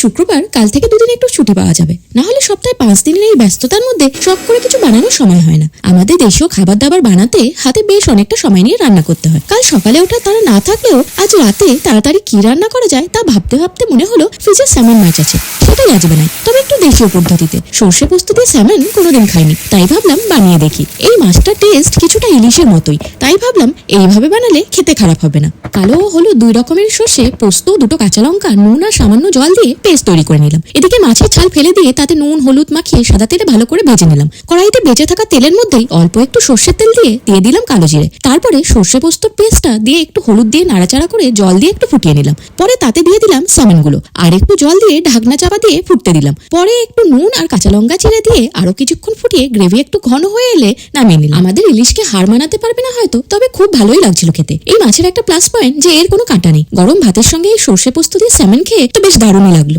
শুক্রবার কাল থেকে দুদিন একটু ছুটি পাওয়া যাবে। না হলে সপ্তাহে পাঁচ দিনের এই ব্যস্ততার মধ্যে সব করে কিছু বানানোর সময় হয় না। আমাদের দেশীয় খাবার দাবার বানাতে হাতে বেশ অনেকটা সময় নিয়ে রান্না করতে হয়। কাল সকালে ওঠা তারা না থাকলেও আজ রাতে তাড়াতাড়ি কি রান্না করা যায় তা ভাবতে ভাবতে মনে হলো ফ্রিজে স্যামন মাছ আছে। সেটাই আজ বানাই। দেশীয় পদ্ধতিতে। সর্ষে পোস্ত দিয়ে স্যামন কোনোদিন খাইনি। তাই ভাবলাম বানিয়ে দেখি। এই মাছটার টেস্ট কিছুটা ইলিশের মতোই। তাই ভাবলাম এইভাবে বানালে খেতে খারাপ হবে না। কালো ও হলুদ দুই রকমের সর্ষে, পোস্ত, দুটো কাঁচা লঙ্কা, নুন আর সামান্য জল দিয়ে পেস্ট তৈরি করে নিলাম। এদিকে মাছের ছাল ফেলে দিয়ে তাতে নুন, হলুদ মাখিয়ে সাদা তেলে ভালো করে ভেজে নিলাম। কড়াইতে বেঁচে থাকা তেলের মধ্যেই অল্প একটু সর্ষের তেল দিয়ে দিয়ে দিলাম কালো জিরে। তারপরে সর্ষে পোস্তর পেস্টটা দিয়ে একটু হলুদ দিয়ে নাড়াচাড়া করে জল দিয়ে একটু ফুটিয়ে নিলাম। পরে তাতে দিয়ে দিলাম সামানগুলো আর একটু জল দিয়ে ঢাকনা চাপা দিয়ে ফুটতে দিলাম। পরে একটু নুন আর কাঁচা লঙ্কা চিড়ে দিয়ে আরও কিছুক্ষণ ফুটিয়ে গ্রেভি একটু ঘন হয়ে এলে নামিয়ে নিলাম। আমাদের ইলিশকে হার মানাতে পারবে না হয়তো, তবে খুব ভালোই লাগছিল খেতে। এই মাছের একটা প্লাস পয়েন্ট যে এর কোনো কাঁটা নেই। গরম ভাতের সঙ্গে এই সর্ষে পোস্ত দিয়ে স্যামন খেয়ে তো বেশ দারুণই লাগল।